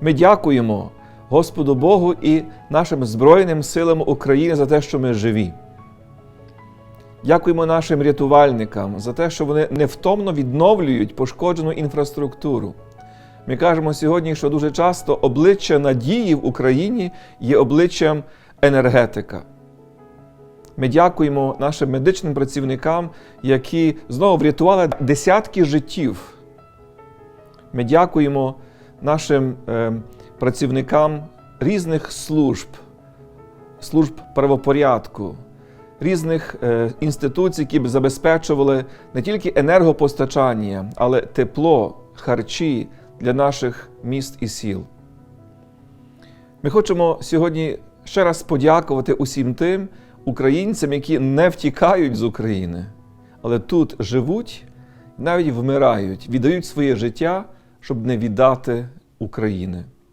Ми дякуємо Господу Богу і нашим Збройним силам України за те, що ми живі. Дякуємо нашим рятувальникам за те, що вони невтомно відновлюють пошкоджену інфраструктуру. Ми кажемо сьогодні, що дуже часто обличчя надії в Україні є обличчям енергетика. Ми дякуємо нашим медичним працівникам, які знову врятували десятки життів. Ми дякуємо нашим е, працівникам різних служб, служб правопорядку, різних е, інституцій, які б забезпечували не тільки енергопостачання, але тепло, харчі для наших міст і сіл. Ми хочемо сьогодні ще раз подякувати усім тим українцям, які не втікають з України, але тут живуть, навіть вмирають, віддають своє життя, щоб не віддати України.